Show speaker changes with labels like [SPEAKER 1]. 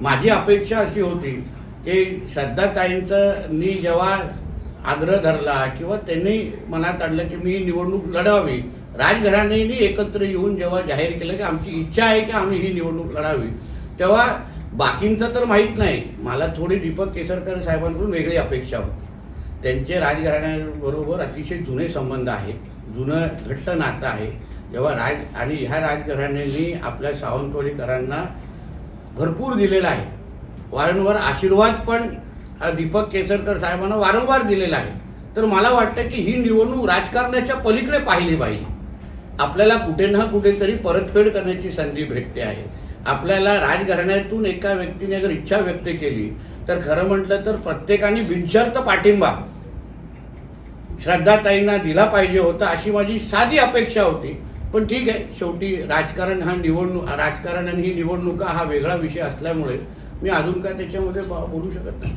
[SPEAKER 1] माझी अपेक्षा अशी होती की श्रद्धाताईंनी जेव्हा आग्रह धरला किंवा त्यांनी मनात आणलं की मी निवडणूक लढावी राजघराण्यांनी एकत्र येऊन जेव्हा जाहीर केलं की आमची इच्छा आहे की आम्ही ही निवडणूक लढावी. तेव्हा बाकींचं तर माहीत नाही. मला थोडी दीपक केसरकर साहेबांकडून वेगळी अपेक्षा होती. त्यांचे राजघराण्याबरोबर अतिशय जुने संबंध आहेत जुनं घट्ट नातं आहे. जेव्हा राज आणि ह्या राजघराण्यांनी आपल्या सावंतवाडीकरांना भरपूर दिलेला आहे. वारंवार आशीर्वाद पण दीपक केसरकर साहेबांना वारंवार दिलेला आहे. तर मला वाटतं की ही निवडणूक राजकारणाच्या पलीकडे पाहिली पाहिजे. आपल्याला कुठे ना कुठेतरी परतफेड करण्याची संधी भेटते आहे. आपल्याला राजघराण्यातून एका व्यक्तीने जर इच्छा व्यक्त केली तर खरं म्हटलं तर प्रत्येकाने बिनशर्त पाठिंबा श्रद्धाताईंना दिला पाहिजे होता अशी माझी साधी अपेक्षा होती. पण ठीक आहे शेवटी राजकारण हा निवडणूक राजकारण आणि ही निवडणुका हा वेगळा विषय असल्यामुळे मी अजून काय त्याच्यामध्ये बोलू शकत नाही.